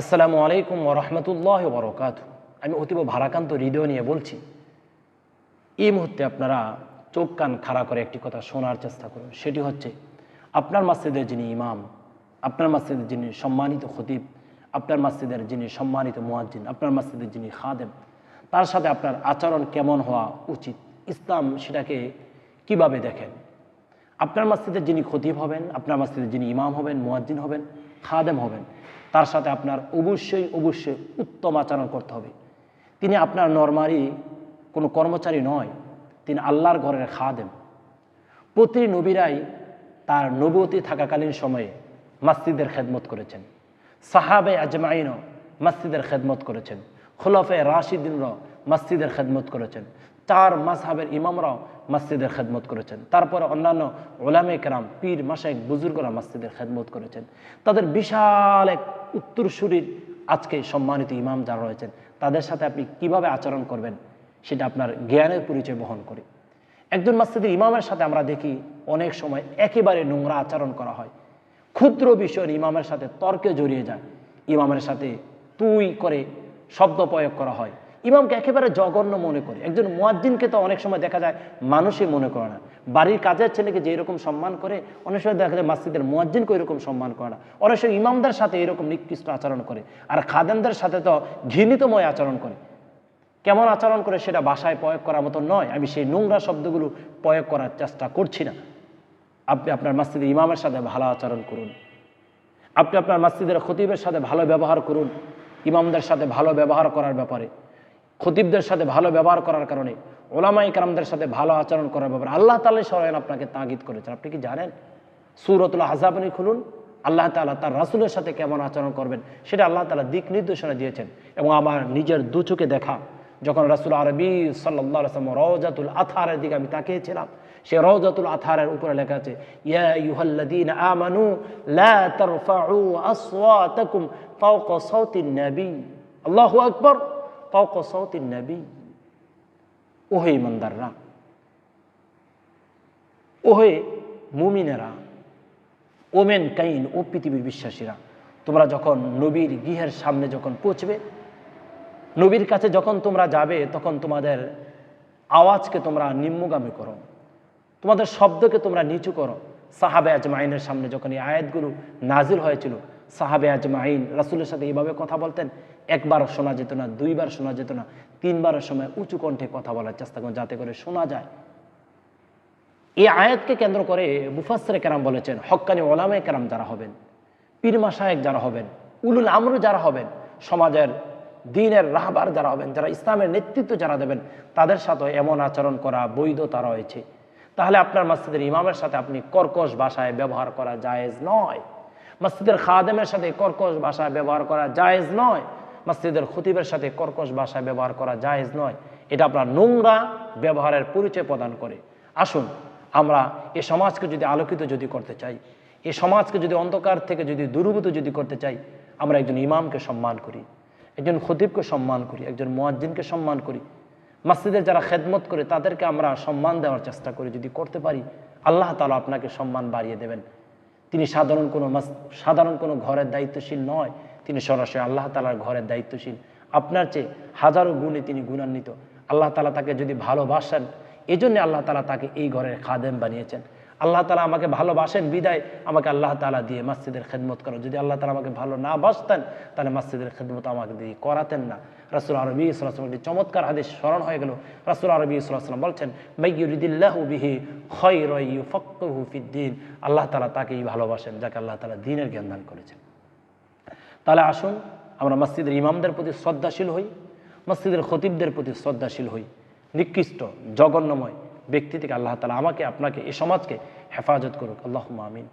আসসালামু আলাইকুম ওরহমতুল্লাহ বরকাত আমি অতীব ভারাকান্ত হৃদয় নিয়ে বলছি, এই মুহূর্তে আপনারা চোখ কান খাড়া করে একটি কথা শোনার চেষ্টা করুন। সেটি হচ্ছে, আপনার মসজিদের যিনি ইমাম, আপনার মসজিদের যিনি সম্মানিত খতিব, আপনার মসজিদের যিনি সম্মানিত মুয়াজ্জিন, আপনার মসজিদের যিনি খাদেম, তার সাথে আপনার আচরণ কেমন হওয়া উচিত? ইসলাম সেটাকে কীভাবে দেখেন? আপনার মসজিদের যিনি খতিব হবেন, আপনার মসজিদের যিনি ইমাম হবেন, মুয়াজ্জিন হবেন খাদেম হবেন। তার সাথে আপনার অবশ্যই অবশ্যই উত্তম আচরণ করতে হবে। তিনি আপনার নরমারি কোনো কর্মচারী নয়, তিনি আল্লাহর ঘরের খাদেম। প্রতি নবীরাই তার নবতী থাকাকালীন সময়ে মসজিদের খেদমত করেছেন। সাহাবে আজমাইনও মসজিদের খেদমত করেছেন। খুলফে রাশিদিনরাও মসজিদের খেদমত করেছেন। চার মাসহাবের ইমামরাও মসজিদের খেদমত করেছেন। তারপরে অন্যান্য ওলামে কেরাম, পীর মাসাইক বুজুর্গরা মসজিদের খেদমত করেছেন। তাদের বিশাল এক উত্তরসূরির আজকে সম্মানিত ইমাম যারা রয়েছেন, তাদের সাথে আপনি কীভাবে আচরণ করবেন সেটা আপনার জ্ঞানের পরিচয় বহন করে। একজন মসজিদের ইমামের সাথে আমরা দেখি অনেক সময় একেবারে নোংরা আচরণ করা হয়। ক্ষুদ্র বিষয়ের ইমামের সাথে তর্কে জড়িয়ে যায়। ইমামের সাথে তুই করে শব্দ প্রয়োগ করা হয়। ইমামকে একেবারে জঘন্য মনে করে। একজন মুয়াজ্জিনকে তো অনেক সময় দেখা যায় মানুষই মনে করে না। বাড়ির কাজের ছেলেকে যে এরকম সম্মান করে, অনেক সময় দেখা যায় মসজিদের মুয়াজ্জিনকে এরকম সম্মান করে না। অনেক সময় ইমামদের সাথে এরকম নিকৃষ্ট আচরণ করে। আর খাদেমদের সাথে তো ঘৃণিতময় আচরণ করে। কেমন আচরণ করে সেটা ভাষায় প্রয়োগ করার মতো নয়। আমি সেই নোংরা শব্দগুলো প্রয়োগ করার চেষ্টা করছি না। আপনি আপনার মসজিদের ইমামের সাথে ভালো আচরণ করুন। আপনি আপনার মসজিদের খতিবের সাথে ভালো ব্যবহার করুন। ইমামদের সাথে ভালো ব্যবহার করার ব্যাপারে। খতিবদের সাথে ভালো ব্যবহার করার কারণে ওলামাই কারামদের সাথে ভালো আচরণ করার ব্যাপারে আল্লাহ তালা সরায়ন আপনাকে তাগিদ করেছেন। আপনি কি জানেন? সুরতুল হাজাবনি খুলুন, আল্লাহ তালা তার রাসুলের সাথে কেমন আচরণ করবেন, সেটা আল্লাহ তালা দিক নির্দেশনা দিয়েছেন। এবং আমার নিজের দু চোখে দেখা, যখন রাসুল আরবি সাল্লাহ আসলাম রওজাতুল আথারের দিকে আমি তাকিয়েছিলাম, সে রওজাতুল আথারের উপরে লেখা আছে, ইয়া ইউহাল্লাদিন আমানু লা তারফাউ ফাওকা সাউতিন নবী ওহে ইমানদাররা ওহে মুমিনেরা ওমেন কাইন ও পৃথিবীর বিশ্বাসীরা তোমরা যখন নবীর গৃহের সামনে যখন পৌঁছবে নবীর কাছে যখন তোমরা যাবে তখন তোমাদের আওয়াজকে তোমরা নিম্নগামী করো তোমাদের শব্দকে তোমরা নিচু করো সাহাবে আজমাইনের সামনে যখন এই আয়াতগুলো নাজিল হয়েছিল সাহাবে আজমাইন রাসুলের সাথে এইভাবে কথা বলতেন একবার শোনা যেত না, দুইবার শোনা যেত না, তিনবারের সময় উঁচু কণ্ঠে কথা বলার চেষ্টা করেন যাতে করে শোনা যায়। এই আয়াতকে কেন্দ্র করে মুফাসরে কেরাম বলেছেন, হক্কানি ওলামে কেরাম যারা হবেন পীরমা সাহেব যারা হবেন, উলুল আমরু যারা হবেন, সমাজের দিনের রাহবার যারা হবেন, যারা ইসলামের নেতৃত্ব যারা দেবেন, তাদের সাথে এমন আচরণ করা বৈধতা রয়েছে। তাহলে আপনার মসজিদের ইমামের সাথে আপনি কর্কশ ভাষায় ব্যবহার করা জায়েজ নয়। মসজিদের খাদেমের সাথে কর্কশ ভাষায় ব্যবহার করা জায়েজ নয়। মসজিদের খতিবের সাথে কর্কশ ভাষায় ব্যবহার করা জায়েজ নয়। এটা আপনার নোংরা ব্যবহারের পরিচয় প্রদান করে। আসুন, আমরা এ সমাজকে যদি আলোকিত যদি করতে চাই, এ সমাজকে যদি অন্ধকার থেকে যদি দূরীভূত যদি করতে চাই, আমরা একজন ইমামকে সম্মান করি, একজন খতিবকে সম্মান করি, একজন মুয়াজ্জিনকে সম্মান করি। মসজিদের যারা খেদমত করে, তাদেরকে আমরা সম্মান দেওয়ার চেষ্টা করি। যদি করতে পারি, আল্লাহ তালা আপনাকে সম্মান বাড়িয়ে দেবেন। তিনি সাধারণ কোনো সাধারণ কোনো ঘরের দায়িত্বশীল নয়। তিনি সরাসরি আল্লাহ তালার ঘরের দায়িত্বশীল। আপনার চেয়ে হাজারো গুণে তিনি গুণান্বিত। আল্লাহ তালা তাকে যদি ভালোবাসেন এই জন্যে আল্লাহ তালা তাকে এই ঘরের খাদেম বানিয়েছেন। আল্লাহ তালা আমাকে ভালোবাসেন বিদায়, আমাকে আল্লাহ তালা দিয়ে মসজিদের খেদমত করো যদি আল্লাহ তালা আমাকে ভালো না বাসতেন, তাহলে মসজিদের খেদমত আমাকে দিয়ে করাতেন না। রাসুল আরবি ইসলাম একটি চমৎকার হাদিস স্মরণ হয়ে গেল। রাসুল আরবি ইসলাম বলছেন আল্লাহ তালা তাকেই ভালোবাসেন, যাকে আল্লাহ তালা দিনের জ্ঞান দান করেছেন। তাহলে আসুন, আমরা মসজিদের ইমামদের প্রতি শ্রদ্ধাশীল হই, মসজিদের খতিবদের প্রতি শ্রদ্ধাশীল হই। নিকৃষ্ট, জঘন্যময় ব্যক্তি থেকে আল্লাহ তালা আমাকে, আপনাকে, এ সমাজকে হেফাজত করুক। আল্লাহ আমিন।